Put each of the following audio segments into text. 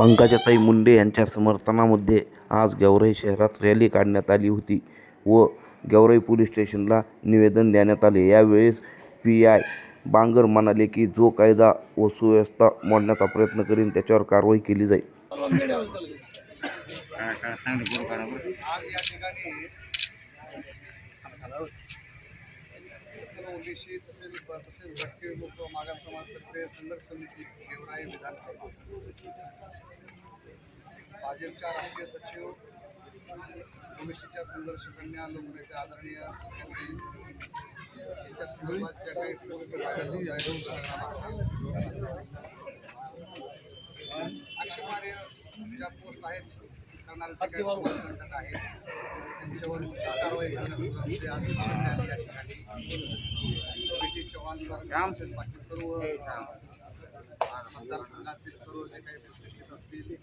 पंकजाताई मुंडे यांच्या समर्थनामध्ये आज गेवराई शहरात रॅली काढण्यात आली होती व गेवराई पोलीस स्टेशनला निवेदन देण्यात आले. यावेळेस पी आय बांगर म्हणाले की जो कायदा व सुव्यवस्था मोडण्याचा प्रयत्न करीन त्याच्यावर कारवाई केली जाईल. आज या ठिकाणी तसेच तसेच भटके विमुक्त मागास समाजतर्फे संघर्ष समिती गेवराई विधानसभा। भाजपच्या राष्ट्रीय सचिव ओबीसीच्या संघर्ष कन्या लोकनेते आदरणीय यांच्या संदर्भात ज्या काही पोस्ट ज्या आहेत करणारे जे काही समाजकंटक आहेत त्यांच्यावर कारवाई करण्यासाठी आज या ठिकाणी पी चव्हाण सर असेल बाकी सर्व मतदारसंघातील सर्व जे काही प्रतिष्ठित असतील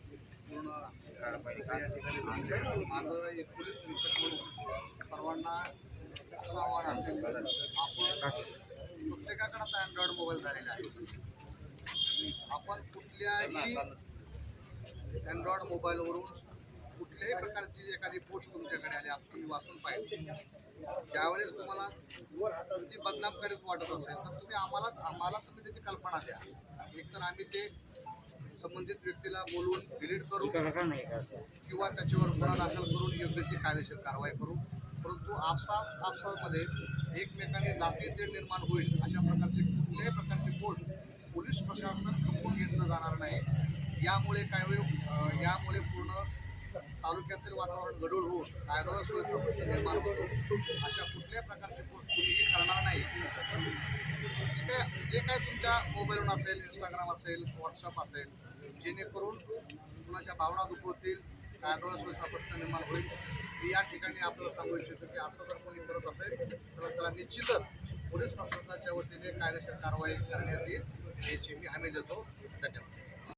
पूर्ण या ठिकाणी म्हणजे माझं एक पोलीस निरीक्षक सर्वांना असं आव्हान असेल आपण प्रत्येकाकडे आता अँड्रॉइड मोबाईल झालेला आहे. आपण कुठल्याही अँड्रॉइड मोबाईलवरून कुठल्याही प्रकारची एखादी पोस्ट तुमच्याकडे आली आपण तुम्ही वाचून पाहिजे ज्यावेळेस तुम्हाला ती बदनामकारीच वाटत असेल तर तुम्ही आम्हाला आम्हाला तुम्ही त्याची कल्पना द्या. एकतर आम्ही ते संबंधित व्यक्तीला बोलवून डिलीट करू किंवा त्याच्यावर गुन्हा दाखल करून योग्य ती कायदेशीर कारवाई करू. परंतु आपसात आपसामध्ये एकमेकांनी जाती तेढ निर्माण होईल अशा प्रकारचे कुठल्याही प्रकारचे बोट पोलीस प्रशासन खपवून घेतलं जाणार नाही. यामुळे काय होईल? यामुळे पूर्ण तालुक्यातील वातावरण गडूळ होऊन कायदा सुव्यवस्था प्रश्न निर्माण होतो. अशा कुठल्याही प्रकारचे कुणीही करणार नाही. जे काय जे काय तुमच्या मोबाईलवरून असेल इंस्टाग्राम असेल व्हॉट्सअप असेल जेणेकरून कुणाच्या भावना दुखवतील कायदा सुव्यवस्था प्रश्न निर्माण होईल मी या ठिकाणी आपल्याला सांगू इच्छितो की असं जर कोणी करत असेल तर त्याला निश्चितच पोलीस प्रशासनाच्या वतीने कायदेशीर कारवाई करण्यात येईल याची मी हमी देतो. धन्यवाद.